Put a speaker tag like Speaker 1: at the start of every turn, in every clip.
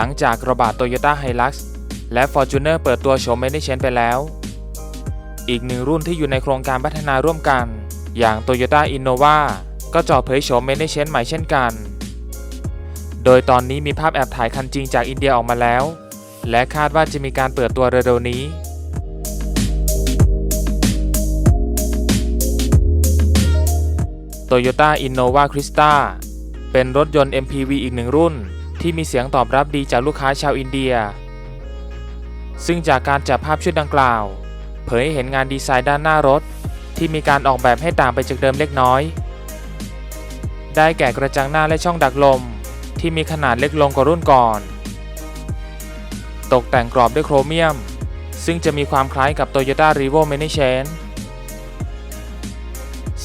Speaker 1: หลังจากระบาด Toyota Hilux และ Fortuner เปิดตัวโฉม m a n a g e n ไปแล้ว อีกหนึ่งรุ่นที่อยู่ในโครงการพัฒนาร่วมกัน อย่าง Toyota Innova ก็จ่อเผยโฉม m a n a g e n ใหม่เช่นกัน โดยตอนนี้มีภาพแอบถ่ายคันจริงจากอินเดียออกมาแล้ว และคาดว่าจะมีการเปิดตัวเร็วๆนี้ Toyota Innova Crista เป็นรถยนต์ MPV อีกหนึ่งรุ่น ที่มีเสียงตอบรับดีจากลูกค้าชาวอินเดีย ซึ่งจากการจับภาพชุดดังกล่าว เผยให้เห็นงานดีไซน์ด้านหน้ารถ ที่มีการออกแบบให้ต่างไปจากเดิมเล็กน้อย ได้แก่กระจังหน้าและช่องดักลม ที่มีขนาดเล็กลงกว่ารุ่นก่อน ตกแต่งกรอบด้วยโครเมียม ซึ่งจะมีความคล้ายกับ Toyota r e v o m a n i c h a n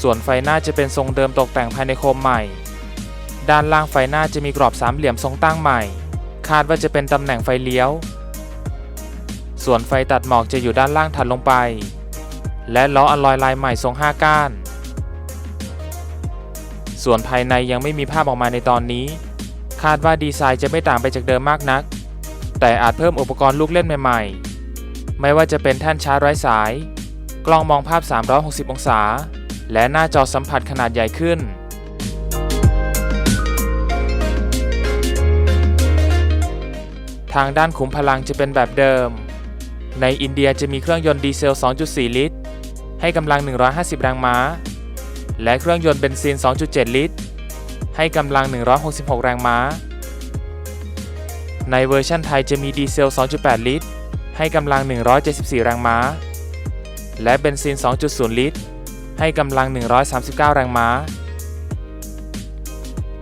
Speaker 1: ส่วนไฟหน้าจะเป็นทรงเดิมตกแต่งภายในโคมใหม่ ด้านล่างไฟหน้าจะมีกรอบสามเหลี่ยมทรงตั้งใหม่ คาดว่าจะเป็นตำแหน่งไฟเลี้ยว ส่วนไฟตัดหมอกจะอยู่ด้านล่างถัดลงไป และล้ออลลอยลายใหม่ทรง5ก้าน ส่วนภายในยังไม่มีภาพออกมาในตอนนี้ คาดว่าดีไซน์จะไม่ต่างไปจากเดิมมากนัก แต่อาจเพิ่มอุปกรณ์ลูกเล่นใหม่ๆ ไม่ว่าจะเป็นแท่นชาร์จไร้สาย กล้องมองภาพ 360 องศา และหน้าจอสัมผัสขนาดใหญ่ขึ้น ทางด้านขุมพลังจะเป็นแบบเดิม ในอินเดียจะมีเครื่องยนต์ดีเซล 2.4 ลิตร ให้กำลัง 150 แรงม้า และเครื่องยนต์เบนซิน 2.7 ลิตร ให้กำลัง 166 แรงม้า ในเวอร์ชั่นไทยจะมีดีเซล 2.8 ลิตร ให้กำลัง 174 แรงม้า และเบนซิน 2.0 ลิตร ให้กำลัง 139 แรงม้า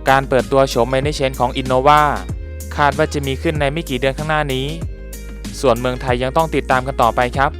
Speaker 1: การเปิดตัวโฉมเมนเชนของ Innova คาดว่าจะมีขึ้นในไม่กี่เดือนข้างหน้านี้ ส่วนเมืองไทยยังต้องติดตามกันต่อไปครับ